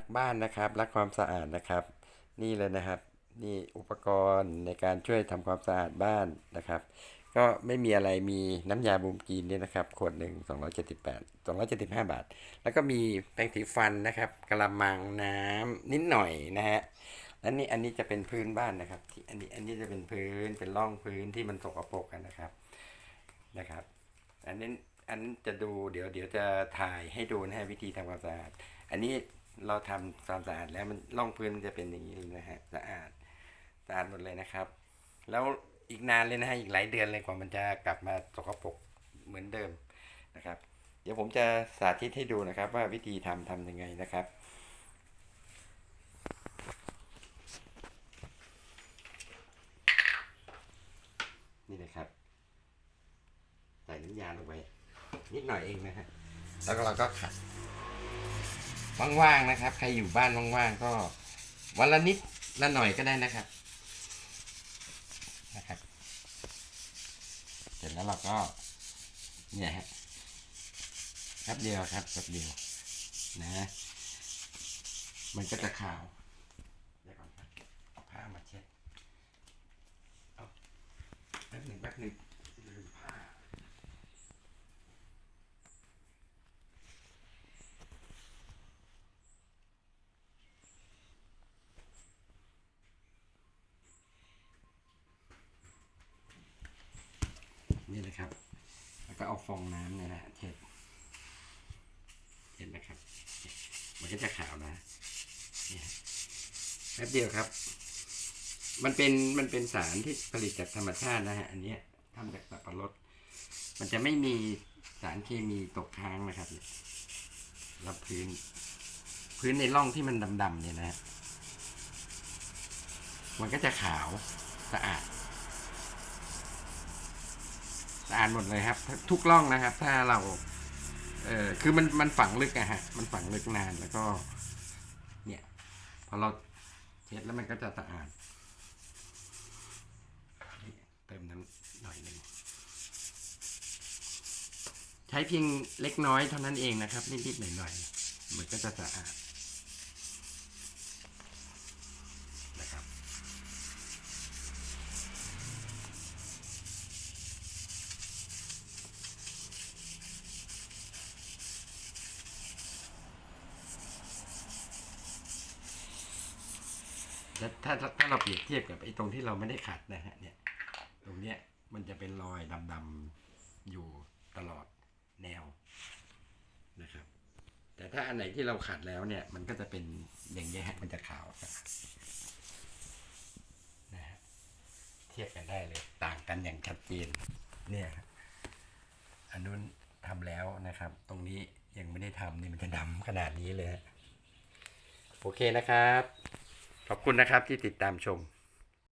รักบ้านนะครับ รักความสะอาดนะครับ นี่เลยนะครับ นี่อุปกรณ์ในการช่วยทำความสะอาดบ้านนะครับ ก็ไม่มีอะไรมีน้ำยาบูมกีนเนี่ยนะครับ ขวดหนึ่ง278 275 บาท แล้วก็มีแปรงสีฟันนะครับกระมังน้ำนิดหน่อยนะฮะแล้วนี่อันนี้จะเป็นพื้นบ้านนะครับที่อันนี้อันนี้จะเป็นพื้นเป็นร่องพื้นที่มันสกปรกกันนะครับนะครับ อันนี้อันนั้นจะดูเดี๋ยวเดี๋ยวจะถ่ายให้ดูนะฮะวิธีทำความสะอาดอันนี้ เราทำความสะอาดแล้วมันร่องพื้นมันจะเป็นอย่างนี้เลยนะฮะสะอาดสะอาดหมดเลยนะครับ แล้วอีกนานเลยนะฮะอีกหลายเดือนเลยกว่ามันจะกลับมาสกปรกเหมือนเดิมนะครับ เดี๋ยวผมจะสาธิตให้ดูนะครับ ว่าวิธีทำทำยังไงนะครับนี่นะครับใส่น้ำยาลงไปนิดหน่อยเองนะฮะแล้วก็เราก็ขัด ว่างๆนะครับ ใครอยู่บ้านว่างๆก็วันละนิดละหน่อยก็ได้นะครับนะครับ เสร็จแล้วเราก็ เนี่ยฮะแป๊บเดียวครับแป๊บเดียวนะ มันก็จะขาวเดี๋ยวก่อนครับเอาผ้ามาเช็ดเอาแป๊บหนึ่งแป๊บหนึ่งลืมผ้า นี่นะครับ แล้วก็เอาฟองน้ำเนี่ยนะเช็ดเห็นไหมครับ มันก็จะขาวนะแป๊บเดียวครับ มันเป็นมันเป็นสารที่ผลิตจากธรรมชาตินะฮะ อันนี้ทำจากสับปะรด มันจะไม่มีสารเคมีตกค้างนะครับรับพื้น พื้นในร่องที่มันดำๆเนี่ยนะฮะมันก็จะขาวสะอาด อาดหมดเลยครับ ทุกร่องนะครับ ถ้าเรา เออคือมันมันฝังลึกอะฮะ มันฝังลึกนานแล้วก็ เนี่ยพอเราเช็ดแล้วมันก็จะสะอาดเติมน้ำหน่อยหนึ่งใช้เพียงเล็กน้อยเท่านั้นเองนะครับนิดๆหน่อยๆมันก็จะสะอาด แล้วถ้าถ้าเราเปรียบเทียบกับไอ้ตรงที่เราไม่ได้ขัดนะฮะเนี่ยตรงเนี้ยมันจะเป็นรอยดำๆอยู่ตลอดแนวนะครับ แต่ถ้าอันไหนที่เราขัดแล้วเนี่ย มันก็จะเป็นอย่างเงี้ยฮะมันจะขาวนะฮะเทียบกันได้เลยต่างกันอย่างชัดเจนเนี่ยอันนู้นทำแล้วนะครับ ตรงนี้ยังไม่ได้ทำนี่มันจะดำขนาดนี้เลยฮะโอเคนะครับ ขอบคุณนะครับที่ติดตามชม